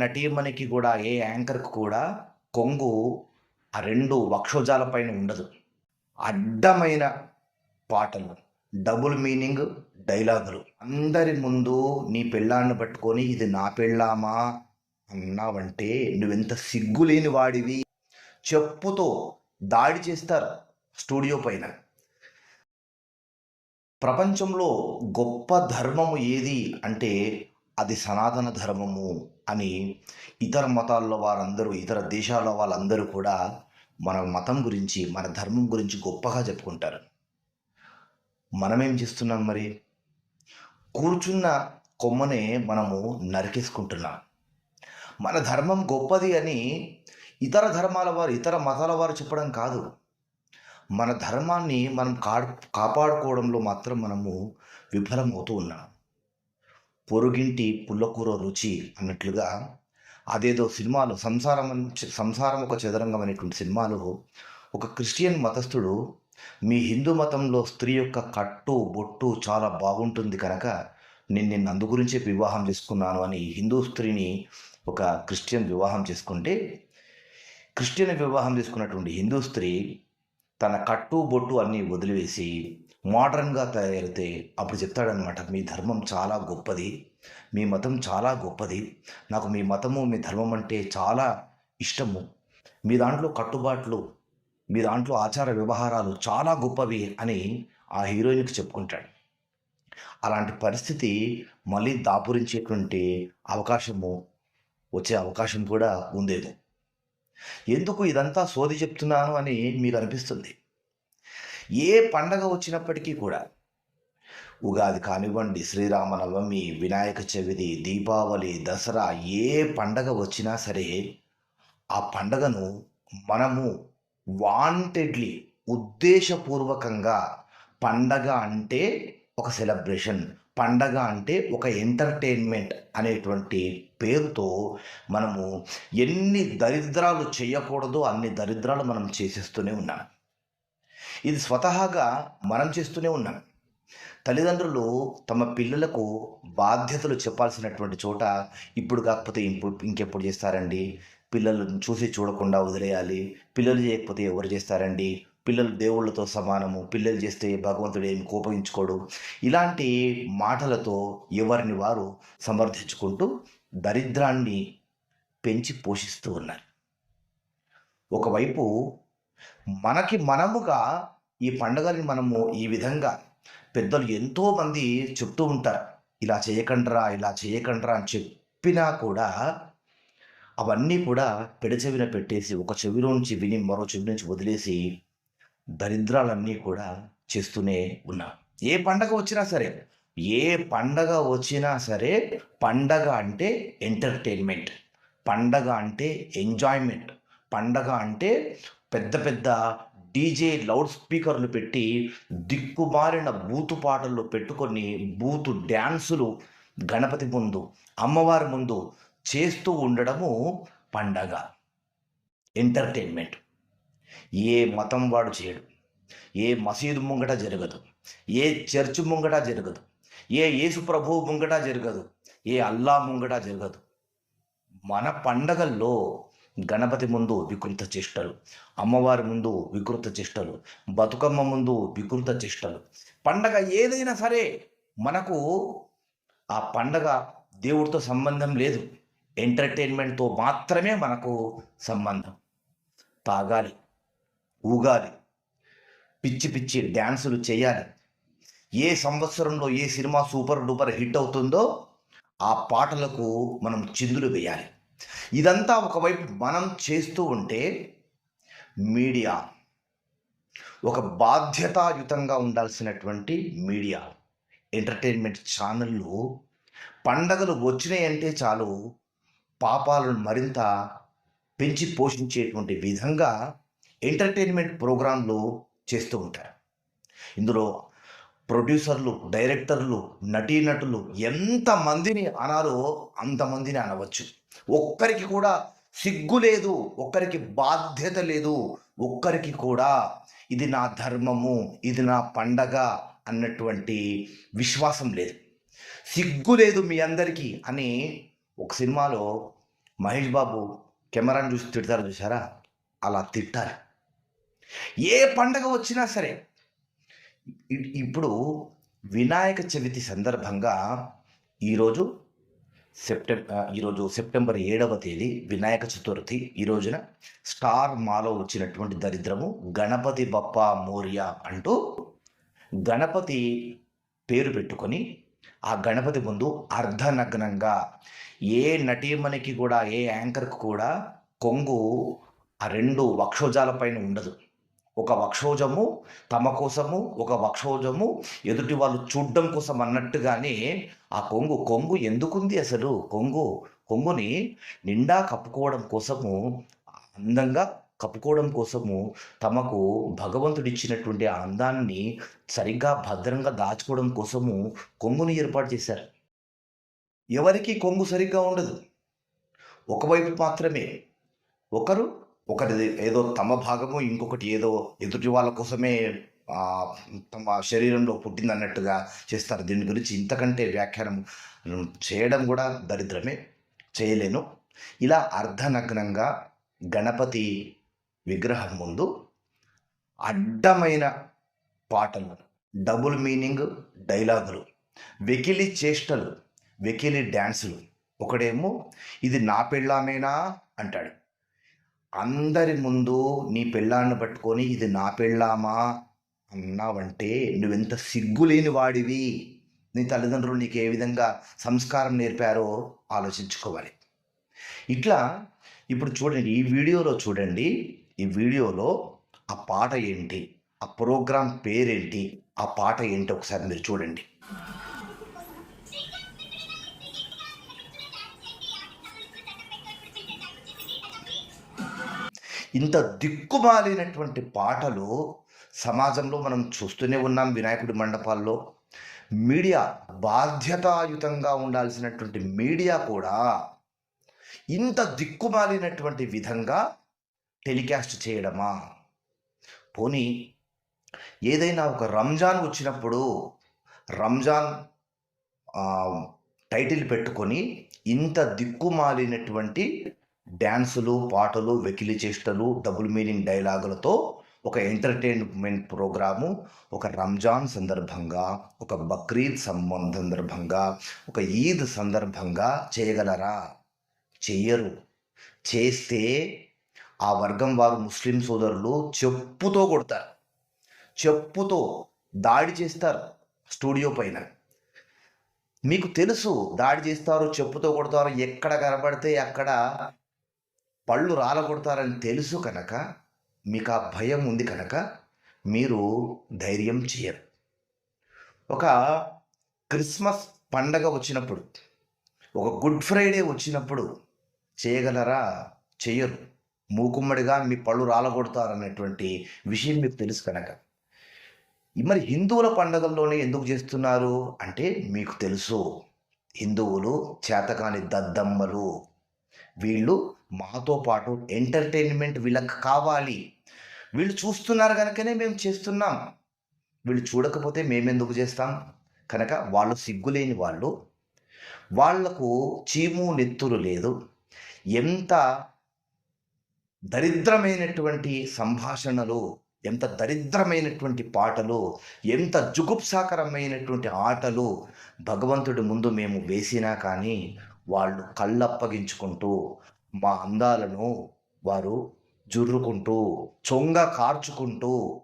నటీమణికి కూడా ఏ యాంకర్కి కూడా కొంగు ఆ రెండు వక్షోజాలపైన ఉండదు. అడ్డమైన పాటలు డబుల్ మీనింగ్ డైలాగులు. అందరి ముందు నీ పెళ్ళాన్ని పట్టుకొని ఇది నా పెళ్ళామా? అన్నావంటే నువ్వెంత సిగ్గులేని వాడివి? చెప్పుతో దాడి చేస్తారు స్టూడియో పైన. ప్రపంచంలో గొప్ప ధర్మము ఏది అంటే అది సనాతన ధర్మము. అని ఇతర మతాల్లో వారందరూ ఇతర దేశాల వాళ్ళందరూ కూడా మన మతం గురించి మన ధర్మం గురించి గొప్పగా చెప్పుకుంటారు. మనమేం చేస్తున్నాం మరి? కూర్చున్న కొమ్మనే మనము నరికేసుకుంటున్నాం. మన ధర్మం గొప్పది అని ఇతర ధర్మాల వారు ఇతర మతాల వారు చెప్పడం కాదు. మన ధర్మాన్ని మనం కా కాపాడుకోవడంలో మాత్రం మనము విఫలమవుతూ ఉన్నాం. పొరుగింటి పుల్లకూర రుచి అన్నట్లుగా అదేదో సినిమాలు సంసారం సంసారం ఒక చదరంగం అనేటువంటి సినిమాలో. ఒక క్రిస్టియన్ మతస్థుడు మీ హిందూ మతంలో స్త్రీ యొక్క కట్టు బొట్టు చాలా బాగుంటుంది కనుక నేను నిన్ను అందు గురించే వివాహం చేసుకున్నాను అని హిందూ స్త్రీని ఒక క్రిస్టియన్ వివాహం చేసుకుంటే క్రిస్టియన్ వివాహం చేసుకున్నటువంటి హిందూ స్త్రీ తన కట్టు బొట్టు అన్నీ వదిలివేసి మోడర్న్గా తయారైతే అప్పుడు చెప్తాడనమాట మీ ధర్మం చాలా గొప్పది మీ మతం చాలా గొప్పది నాకు మీ మతము మీ ధర్మం అంటే చాలా ఇష్టము మీ దాంట్లో కట్టుబాట్లు మీ దాంట్లో ఆచార వ్యవహారాలు చాలా గొప్పవి అని ఆ హీరోయిన్కి చెప్పుకుంటాడు. అలాంటి పరిస్థితి మళ్ళీ దాపురించేటువంటి అవకాశము వచ్చే అవకాశం కూడా ఉందేమో. ఎందుకు ఇదంతా సోది చెప్తున్నాను అని మీకు అనిపిస్తుంది? ఏ పండగ వచ్చినప్పటికీ కూడా ఉగాది కానివ్వండి శ్రీరామనవమి వినాయక చవితి దీపావళి దసరా ఏ పండగ వచ్చినా సరే ఆ పండగను మనము వాంటెడ్లీ ఉద్దేశపూర్వకంగా పండగ అంటే ఒక సెలబ్రేషన్ పండగ అంటే ఒక ఎంటర్టైన్మెంట్ అనేటువంటి పేరుతో మనము ఎన్ని దరిద్రాలు చేయకూడదో అన్ని దరిద్రాలు మనం చేసేస్తూనే ఉన్నాం. ఇది స్వతహాగా మనం చేస్తూనే ఉన్నాం. తల్లిదండ్రులు తమ పిల్లలకు బాధ్యతలు చెప్పాల్సినటువంటి చోట ఇప్పుడు కాకపోతే ఇప్పుడు ఇంకెప్పుడు చేస్తారండి? పిల్లలు చూసి చూడకుండా వదిలేయాలి. పిల్లలు చేయకపోతే ఎవరు చేస్తారండి? పిల్లలు దేవుళ్ళతో సమానము. పిల్లలు చేస్తే భగవంతుడు ఏమి కోపగించుకోడు. ఇలాంటి మాటలతో ఎవరిని వారు సమర్థించుకుంటూ దరిద్రాన్ని పెంచి పోషిస్తూ ఉన్నారు. ఒకవైపు మనకి మనముగా ఈ పండుగని మనము ఈ విధంగా పెద్దలు ఎంతోమంది చెప్తూ ఉంటారు. ఇలా చేయకండ్రా ఇలా చేయకండ్రా అని చెప్పినా కూడా అవన్నీ కూడా పెడచెవిన పెట్టేసి ఒక చెవిలోంచి విని మరో చెవి నుంచి వదిలేసి దరిద్రాలన్నీ కూడా చేస్తూనే ఉన్నాం ఏ పండగ వచ్చినా సరే ఏ పండగ వచ్చినా సరే పండగ అంటే ఎంటర్టైన్మెంట్. పండగ అంటే ఎంజాయ్మెంట్. పండగ అంటే పెద్ద పెద్ద డీజే లౌడ్ స్పీకర్లు పెట్టి దిక్కుమారిన బూతు పాటలు పెట్టుకొని బూతు డ్యాన్సులు గణపతి ముందు అమ్మవారి ముందు చేస్తూ ఉండడము పండగ. ఎంటర్టైన్మెంట్. ఏ మతం వాడు చేయడు. ఏ మసీదు ముంగట జరగదు. ఏ చర్చ్ ముంగట జరగదు. ఏ యేసు ప్రభువు ముంగట జరగదు. ఏ అల్లా ముంగట జరగదు. మన పండగల్లో గణపతి ముందు వికృత చేష్టలు అమ్మవారి ముందు వికృత చేష్టలు బతుకమ్మ ముందు వికృత చేష్టలు. పండగ ఏదైనా సరే మనకు ఆ పండగ దేవుడితో సంబంధం లేదు. ఎంటర్టైన్మెంట్తో మాత్రమే మనకు సంబంధం. తాగాలి ఊగాలి పిచ్చి పిచ్చి డ్యాన్సులు చేయాలి. ఏ సంవత్సరంలో ఏ సినిమా సూపర్ డూపర్ హిట్ అవుతుందో ఆ పాటలకు మనం చిందులు వేయాలి. ఇదంతా ఒకవైపు మనం చేస్తూ ఉంటే మీడియా ఒక బాధ్యతాయుతంగా ఉండాల్సినటువంటి మీడియా ఎంటర్టైన్మెంట్ ఛానళ్ళు పండగలు వచ్చినాయంటే చాలు పాపాలను మరింత పెంచి పోషించేటువంటి విధంగా ఎంటర్టైన్మెంట్ ప్రోగ్రాంలు చేస్తూ ఉంటారు. ఇందులో ప్రొడ్యూసర్లు డైరెక్టర్లు నటీనటులు ఎంతమందిని అనాలో అంతమందిని అనవచ్చు. ఒక్కరికి కూడా సిగ్గు లేదు ఒక్కరికి బాధ్యత లేదు ఒక్కరికి కూడా ఇది నా ధర్మము ఇది నా పండగ అన్నటువంటి విశ్వాసం లేదు. సిగ్గు లేదు మీ అందరికీ అని ఒక సినిమాలో మహేష్ బాబు కెమెరాని చూసి తిడతారు చూసారా అలా తిట్టాలి ఏ పండగ వచ్చినా సరే ఇప్పుడు వినాయక చవితి సందర్భంగా ఈరోజు సెప్టెంబర్ ఈరోజు సెప్టెంబర్ ఏడవ తేదీ వినాయక చతుర్థి. ఈ రోజున స్టార్ మాలో వచ్చినటువంటి దరిద్రము గణపతి బప్ప మోరియా అంటూ గణపతి పేరు పెట్టుకొని ఆ గణపతి ముందు అర్ధనగ్నంగా ఏ నటీమణికి కూడా ఏ యాంకర్కి కూడా కొంగు ఆ రెండు వక్షోజాల పైన ఉండదు. ఒక వక్షోజము తమ కోసము ఒక వక్షోజము ఎదుటి వాళ్ళు చూడడం కోసం అన్నట్టుగానే ఆ కొంగు కొంగు ఎందుకుంది అసలు? కొంగు కొంగుని నిండా కప్పుకోవడం కోసము అందంగా కప్పుకోవడం కోసము తమకు భగవంతుడు ఇచ్చినటువంటి ఆ అందాన్ని సరిగ్గా భద్రంగా దాచుకోవడం కోసము కొంగుని ఏర్పాటు చేశారు. ఎవరికి కొంగు సరిగ్గా ఉండదు. ఒకవైపు మాత్రమే ఒకరు ఒకటి ఏదో తమ భాగము ఇంకొకటి ఏదో ఎదుటి వాళ్ళ కోసమే తమ శరీరంలో పుట్టింది అన్నట్టుగా చేస్తారు. దీని గురించి ఇంతకంటే వ్యాఖ్యానం చేయడం కూడా దరిద్రమే. చేయలేను. ఇలా అర్ధనగ్నంగా గణపతి విగ్రహం ముందు అడ్డమైన పాటలు డబుల్ మీనింగ్ డైలాగులు వెకిలి చేష్టలు వెకిలి డ్యాన్సులు. ఒకడేమో ఇది నా పెళ్ళామేనా? అంటాడు. అందరి ముందు నీ పెళ్ళాన్ని పట్టుకొని ఇది నా పెళ్ళామా అన్నావంటే నువ్వెంత సిగ్గులేని వాడివి. నీ తల్లిదండ్రులు నీకు ఏ విధంగా సంస్కారం నేర్పారో ఆలోచించుకోవాలి. ఇట్లా ఇప్పుడు చూడండి ఈ వీడియోలో చూడండి ఈ వీడియోలో ఆ పాట ఏంటి? ఆ ప్రోగ్రాం పేరేంటి? ఆ పాట ఏంటి? ఒకసారి మీరు చూడండి. ఇంత దిక్కుమాలినటువంటి పాటలు సమాజంలో మనం చూస్తూనే ఉన్నాం వినాయకుడి మండపాల్లో. మీడియా బాధ్యతాయుతంగా ఉండాల్సినటువంటి మీడియా కూడా ఇంత దిక్కుమాలినటువంటి విధంగా టెలికాస్ట్ చేయడమా? పోనీ ఏదైనా ఒక రంజాన్ వచ్చినప్పుడు రంజాన్ టైటిల్ పెట్టుకొని ఇంత దిక్కుమాలినటువంటి డ్యాన్సులు పాటలు వెకిలి చేష్టలు డబుల్ మీనింగ్ డైలాగులతో ఒక ఎంటర్టైన్మెంట్ ప్రోగ్రాము ఒక రంజాన్ సందర్భంగా ఒక బక్రీద్ సంబంధ సందర్భంగా ఒక ఈద్ సందర్భంగా చేయగలరా? చెయ్యరు చేస్తే ఆ వర్గం వారు ముస్లిం సోదరులు చెప్పుతో కొడతారు. చెప్పుతో దాడి చేస్తారు స్టూడియో పైన. మీకు తెలుసు దాడి చేస్తారు చెప్పుతో కొడతారు ఎక్కడ కనబడితే అక్కడ పళ్ళు రాలగొడతారని తెలుసు కనుక మీకు ఆ భయం ఉంది కనుక మీరు ధైర్యం చేయరు. ఒక క్రిస్మస్ పండగ వచ్చినప్పుడు ఒక గుడ్ ఫ్రైడే వచ్చినప్పుడు చేయగలరా? చేయరు. మూకుమ్మడిగా మీ పళ్ళు రాలగొడతారనేటువంటి విషయం మీకు తెలుసు కనుక. మరి హిందువుల పండగల్లోనే ఎందుకు చేస్తున్నారు? అంటే మీకు తెలుసు. హిందువులు చేతకాని దద్దమ్మలు. వీళ్ళు మాతో పాటు ఎంటర్టైన్మెంట్ వీళ్ళకి కావాలి. వీళ్ళు చూస్తున్నారు కనుకనే మేము చేస్తున్నాం. వీళ్ళు చూడకపోతే మేమెందుకు చేస్తాం? కనుక వాళ్ళు సిగ్గులేని వాళ్ళు వాళ్ళకు చీము నెత్తురు లేదు. ఎంత దరిద్రమైనటువంటి సంభాషణలు ఎంత దరిద్రమైనటువంటి పాటలు ఎంత జుగుప్సాకరమైనటువంటి ఆటలు భగవంతుడి ముందు మేము వేసినా కానీ వాళ్ళు కళ్ళప్పగించుకుంటూ మా అందాలను వారు జుర్రుకుంటూ చొంగ కార్చుకుంటూ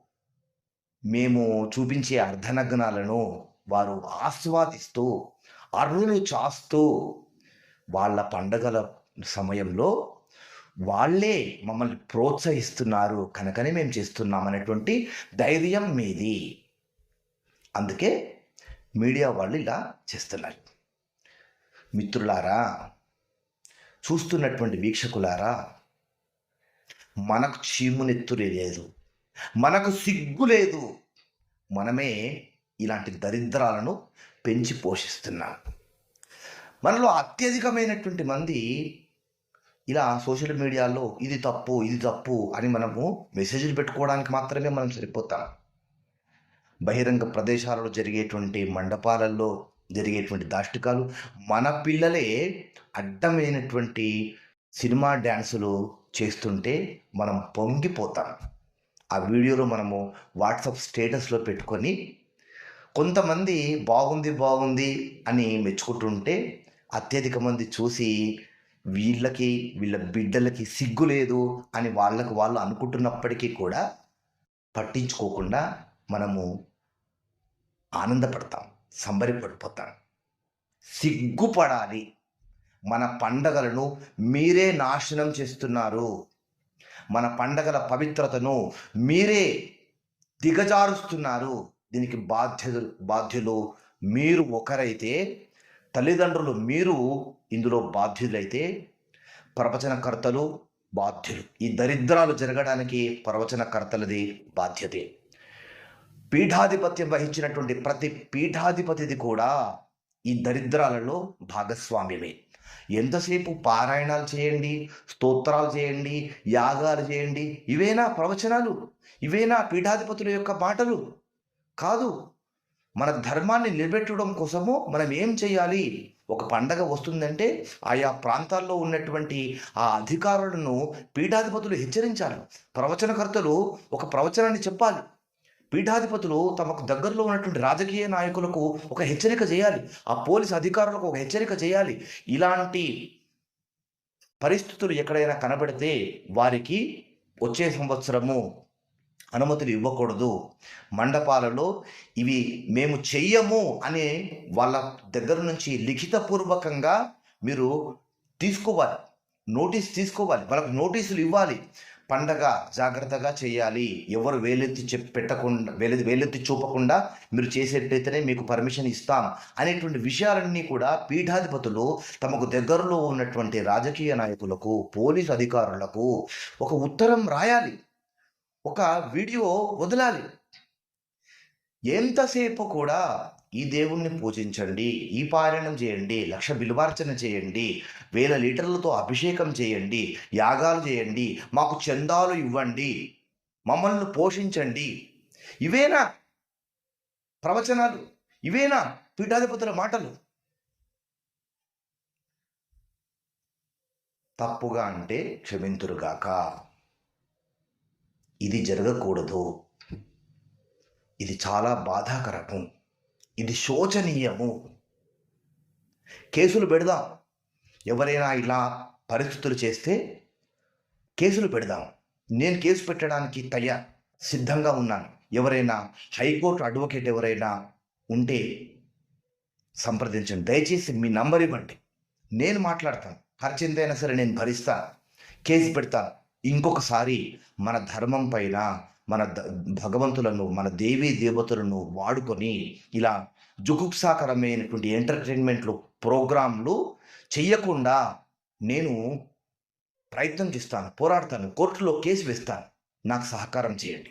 మేము చూపించే అర్ధనగ్నాలను వారు ఆస్వాదిస్తూ అర్రులు చాస్తూ వాళ్ళ పండగల సమయంలో వాళ్ళే మమ్మల్ని ప్రోత్సహిస్తున్నారు కనుకనే మేము చేస్తున్నాం అనేటువంటి ధైర్యం మీది. అందుకే మీడియా వాళ్ళు ఇలా చేస్తున్నారు. మిత్రులారా చూస్తున్నటువంటి వీక్షకులారా మనకు చీమునెత్తురే లేదు. మనకు సిగ్గు లేదు. మనమే ఇలాంటి దరిద్రాలను పెంచి పోషిస్తున్నాం. మనలో అత్యధికమైనటువంటి మంది ఇలా సోషల్ మీడియాలో ఇది తప్పు ఇది తప్పు అని మనము మెసేజ్లు పెట్టుకోవడానికి మాత్రమే మనం సరిపోతాం. బహిరంగ ప్రదేశాలలో జరిగేటువంటి మండపాలలో జరిగేటువంటి దాష్టికాలు. మన పిల్లలే అడ్డమైనటువంటి సినిమా డ్యాన్సులు చేస్తుంటే మనం పొంగిపోతాం. ఆ వీడియోలో మనము వాట్సాప్ స్టేటస్లో పెట్టుకొని కొంతమంది బాగుంది బాగుంది అని మెచ్చుకుంటుంటే అత్యధిక మంది చూసి వీళ్ళకి వీళ్ళ బిడ్డలకి సిగ్గు లేదు అని వాళ్ళకు వాళ్ళు అనుకుంటున్నప్పటికీ కూడా పట్టించుకోకుండా మనము ఆనందపడతాం. సంబరపడిపోతాం సిగ్గుపడాలి. మన పండగలను మీరే నాశనం చేస్తున్నారు. మన పండగల పవిత్రతను మీరే దిగజారుస్తున్నారు. దీనికి బాధ్యతలు బాధ్యులు మీరు ఒకరైతే తల్లిదండ్రులు మీరు ఇందులో బాధ్యులైతే ప్రవచనకర్తలు బాధ్యులు. ఈ దరిద్రాలు జరగడానికి ప్రవచనకర్తలది బాధ్యతే. పీఠాధిపత్యం వహించినటువంటి ప్రతి పీఠాధిపతిది కూడా ఈ దరిద్రాలలో భాగస్వామ్యమే. ఎంతసేపు పారాయణాలు చేయండి స్తోత్రాలు చేయండి యాగాలు చేయండి ఇవేనా ప్రవచనాలు ఇవేనా పీఠాధిపతుల యొక్క మాటలు? కాదు మన ధర్మాన్ని నిలబెట్టడం కోసము మనం ఏం చేయాలి? ఒక పండగ వస్తుందంటే ఆయా ప్రాంతాల్లో ఉన్నటువంటి ఆ అధికారులను పీఠాధిపతులు హెచ్చరించాలి. ప్రవచనకర్తలు ఒక ప్రవచనాన్ని చెప్పాలి. పీఠాధిపతులు తమకు దగ్గరలో ఉన్నటువంటి రాజకీయ నాయకులకు ఒక హెచ్చరిక చేయాలి. ఆ పోలీస్ అధికారులకు ఒక హెచ్చరిక చేయాలి. ఇలాంటి పరిస్థితులు ఎక్కడైనా కనబడితే వారికి వచ్చే సంవత్సరము అనుమతులు ఇవ్వకూడదు. మండపాలలో ఇవి మేము చెయ్యము అనే వాళ్ళ దగ్గర నుంచి లిఖితపూర్వకంగా మీరు తీసుకోవాలి. నోటీస్ తీసుకోవాలి. వాళ్ళకు నోటీసులు ఇవ్వాలి. పండగ జాగ్రత్తగా చేయాలి. ఎవరు వేలెత్తి చెప్ పెట్టకుండా వేలెత్తి వేలెత్తి చూపకుండా మీరు చేసేటైతేనే మీకు పర్మిషన్ ఇస్తాం అనేటువంటి విషయాలన్నీ కూడా పీఠాధిపతులు తమకు దగ్గరలో ఉన్నటువంటి రాజకీయ నాయకులకు పోలీసు అధికారులకు ఒక ఉత్తరం రాయాలి. ఒక వీడియో వదలాలి. ఎంతసేపు కూడా ఈ దేవుణ్ణి పూజించండి ఈ పారాయణం చేయండి లక్ష బిలువార్చన చేయండి వేల లీటర్లతో అభిషేకం చేయండి యాగాలు చేయండి మాకు చందాలు ఇవ్వండి మమ్మల్ని పోషించండి. ఇవేనా ప్రవచనాలు? ఇవేనా పీఠాధిపతుల మాటలు? తప్పుగా అంటే క్షమింతురుగాక ఇది జరగకూడదు. ఇది చాలా బాధాకరము. ఇది శోచనీయము. కేసులు పెడదాం. ఎవరైనా ఇలా పరిస్థితులు చేస్తే కేసులు పెడదాం. నేను కేసు పెట్టడానికి తయారు సిద్ధంగా ఉన్నాను. ఎవరైనా హైకోర్టు అడ్వకేట్ ఎవరైనా ఉంటే సంప్రదించండి. దయచేసి మీ నంబర్ ఇవ్వండి. నేను మాట్లాడతాను. ఖర్చింత అయినా సరే నేను భరిస్తాను కేసు పెడతాను ఇంకొకసారి మన ధర్మం పైన మన ద- భగవంతులను మన దేవీ దేవతలను వాడుకొని ఇలా జుగుప్సాకరమైనటువంటి ఎంటర్టైన్మెంట్లు ప్రోగ్రాంలు చెయ్యకుండా నేను ప్రయత్నం చేస్తాను పోరాడతాను కోర్టులో కేసు వేస్తాను. నాకు సహకారం చేయండి.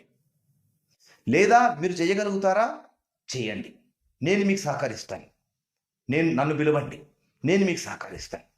లేదా మీరు చేయగలుగుతారా? చేయండి. నేను మీకు సహకరిస్తాను. నేను నన్ను పిలవండి. నేను మీకు సహకరిస్తాను.